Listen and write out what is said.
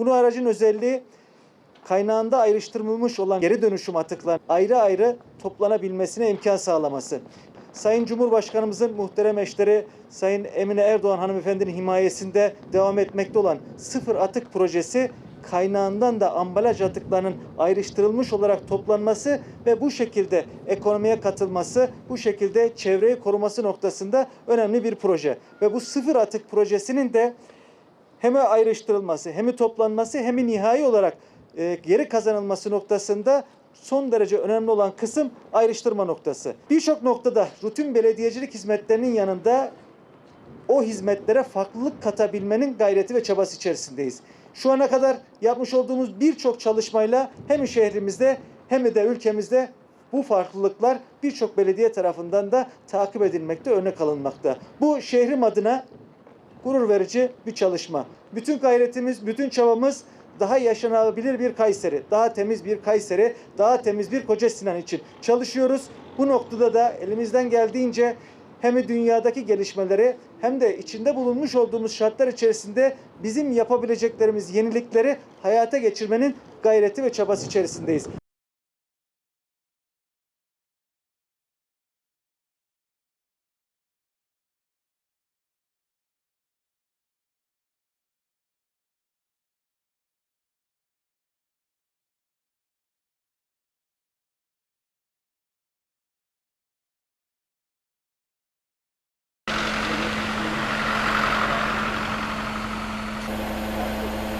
Bunu aracın özelliği kaynağında ayrıştırılmış olan geri dönüşüm atıkların ayrı ayrı toplanabilmesine imkan sağlaması. Sayın Cumhurbaşkanımızın muhterem eşleri Sayın Emine Erdoğan hanımefendinin himayesinde devam etmekte olan sıfır atık projesi kaynağından da ambalaj atıklarının ayrıştırılmış olarak toplanması ve bu şekilde ekonomiye katılması, bu şekilde çevreyi koruması noktasında önemli bir proje. Ve bu sıfır atık projesinin de hem ayrıştırılması, hem toplanması, hem nihai olarak e, geri kazanılması noktasında son derece önemli olan kısım ayrıştırma noktası. Birçok noktada rutin belediyecilik hizmetlerinin yanında o hizmetlere farklılık katabilmenin gayreti ve çabası içerisindeyiz. Şu ana kadar yapmış olduğumuz birçok çalışmayla hem şehrimizde hem de ülkemizde bu farklılıklar birçok belediye tarafından da takip edilmekte, örnek alınmakta. Bu şehrim adına gurur verici bir çalışma. Bütün gayretimiz, bütün çabamız daha yaşanabilir bir Kayseri, daha temiz bir Kayseri, daha temiz bir Koca Sinan için çalışıyoruz. Bu noktada da elimizden geldiğince hem dünyadaki gelişmeleri hem de içinde bulunmuş olduğumuz şartlar içerisinde bizim yapabileceklerimiz yenilikleri hayata geçirmenin gayreti ve çabası içerisindeyiz. 何?